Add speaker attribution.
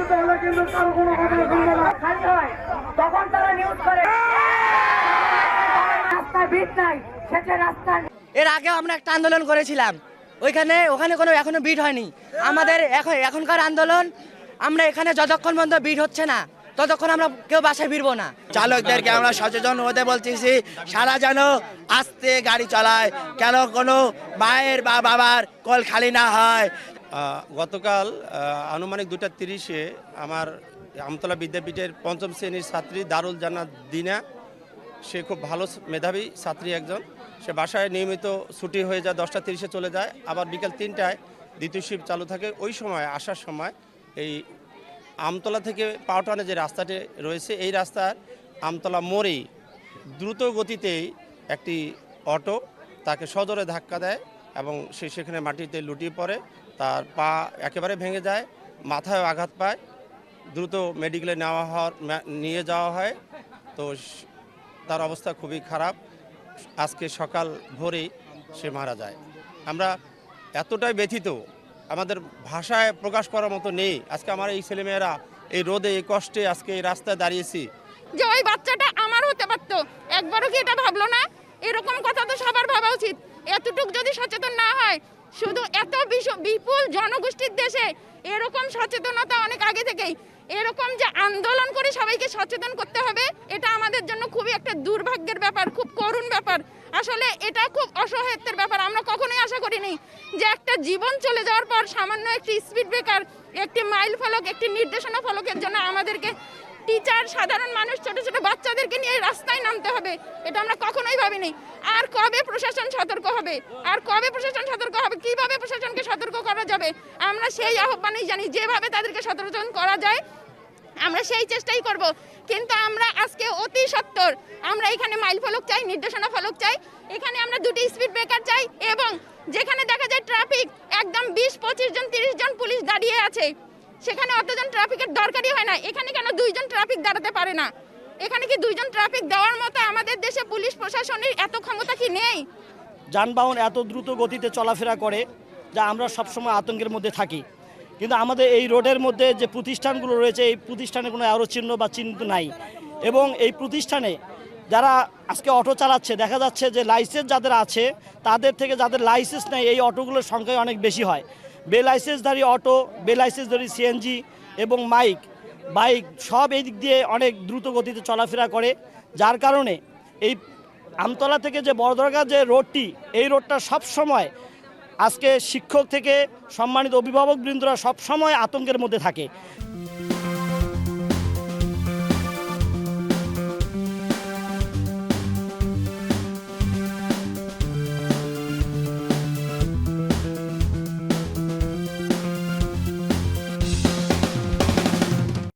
Speaker 1: বঞ্চিত হলে কিন্তু কারও কোনো কথা শুনবে না।
Speaker 2: খালি হয়। তখন তারা নিউজ করে। রাস্তায় ভিড় নাই সেটা রাস্তা
Speaker 3: এর আগেও আমরা একটা আন্দোলন করেছিলাম। ওইখানে ওখানে কোনো এখনও বিট হয়নি। আমাদের এখন এখনকার আন্দোলন আমরা এখানে যতক্ষণ পর্যন্ত বিট হচ্ছে না ততক্ষণ আমরা কেউ বাসায় ফিরবো না।
Speaker 4: চালকদেরকে আমরা সচেতন হতে বলতেছি সারা যেন আস্তে গাড়ি চালায় কেন কোনো মায়ের বা বাবার কল খালি না হয়।
Speaker 5: গতকাল আনুমানিক দুটা তিরিশে আমার আমতলা বিদ্যাপীঠের পঞ্চম শ্রেণির ছাত্রী দারুল জান্নাত দিনা, সে খুব ভালো মেধাবী ছাত্রী একজন। সে বাসায় নিয়মিত ছুটি হয়ে যায়, দশটা তিরিশে চলে যায়। আবার বিকেল তিনটায় দ্বিতীয় শিফট চালু থাকে। ওই সময়, আসার সময় এই আমতলা থেকে পাউটানে যে রাস্তাটি রয়েছে, এই রাস্তার আমতলা মোড়েই দ্রুত গতিতেই একটি অটো তাকে সজোরে ধাক্কা দেয়। এবং সে সেখানে মাটিতে লুটিয়ে পড়ে, তার পা একেবারে ভেঙে যায়, মাথায় আঘাত পায়, দ্রুত মেডিকেলে নেওয়া হওয়ার নিয়ে যাওয়া হয়। তো তার অবস্থা খুবই খারাপ। আজকে সকাল ভোরেই সে মারা যায়। আমরা এতটাই ব্যথিত, আমাদের ভাষায় প্রকাশ করার মতো নেই। আজকে আমার এই ছেলেমেয়েরা এই রোদে, এই কষ্টে আজকে এই রাস্তায় দাঁড়িয়েছি।
Speaker 6: যে ওই বাচ্চাটা আমার হতে পারতো একবারও কি এটা ভাবলো না এরকম কথা তো সবার ভাবা উচিত এতটুক যদি সচেতন না হয়, শুধু এত বিপুল জনগোষ্ঠীর দেশে এরকম সচেতনতা অনেক আগে থেকেই। এরকম যে আন্দোলন করে সবাইকে সচেতন করতে হবে, এটা আমাদের জন্য খুবই একটা দুর্ভাগ্যের ব্যাপার, খুব করুণ ব্যাপার। আসলে এটা খুব অসহায়ত্বের ব্যাপার, আমরা কখনোই আশা করিনি যে একটা জীবন চলে যাওয়ার পর সামান্য একটি স্পিড ব্রেকার একটি মাইল ফলক, একটি নির্দেশনা ফলকের জন্য আমাদেরকে টিচার, সাধারণ মানুষ, ছোট ছোট বাচ্চাদেরকে নিয়ে রাস্তায় নামতে হবে। এটা আমরা কখনোই ভাবিনি। আর কবে প্রশাসন সতর্ক হবে? আর কবে প্রশাসন সতর্ক হবে? কীভাবে প্রশাসনকে সতর্ক করা যাবে? আমরা সেই আহ্বানই জানি, যেভাবে তাদেরকে সতর্কন করা যায়, আমরা সেই চেষ্টাই করব। কিন্তু আমরা আজকে অতি সত্তর। আমরা এখানে মাইল ফলক চাই, নির্দেশনা ফলক চাই। এখানে আমরা দুটি স্পিড ব্রেকার চাই এবং যেখানে দেখা যায় ট্রাফিক, একদম বিশ, পঁচিশ জন, তিরিশ জন পুলিশ দাঁড়িয়ে আছে। সেখানে অতজন ট্রাফিকের দরকারই হয় না। এখানে কেন দুইজন ট্রাফিক দাঁড়াতে পারে না? এখানে কি দুইজন ট্রাফিক দেওয়ার মতো আমাদের দেশে পুলিশ প্রশাসনের এত ক্ষমতা কি নেই?
Speaker 7: যানবাহন এত দ্রুত গতিতে চলাফেরা করে যা আমরা সবসময় আতঙ্কের মধ্যে থাকি। কিন্তু আমাদের এই রোডের মধ্যে যে প্রতিষ্ঠানগুলো রয়েছে, এই প্রতিষ্ঠানে কোনো আরও চিহ্ন বা চিহ্ন নাই। এবং এই প্রতিষ্ঠানে যারা আজকে অটো চালাচ্ছে, দেখা যাচ্ছে যে লাইসেন্স যাদের আছে, তাদের থেকে যাদের লাইসেন্স নেই, এই অটোগুলোর সংখ্যায় অনেক বেশি হয়। বে লাইসেন্সধারী অটো বেলাইসেন্সধারী সিএনজি এবং মাইক। বাইক সব এই দিক দিয়ে অনেক দ্রুত গতিতে চলাফেরা করে। যার কারণে এই আমতলা থেকে যে বড়দরগা যে রোডটি, এই রোডটা সব সময় আজকে শিক্ষক থেকে সম্মানিত অভিভাবক বৃন্দরা সব সময় আতঙ্কের মধ্যে থাকে।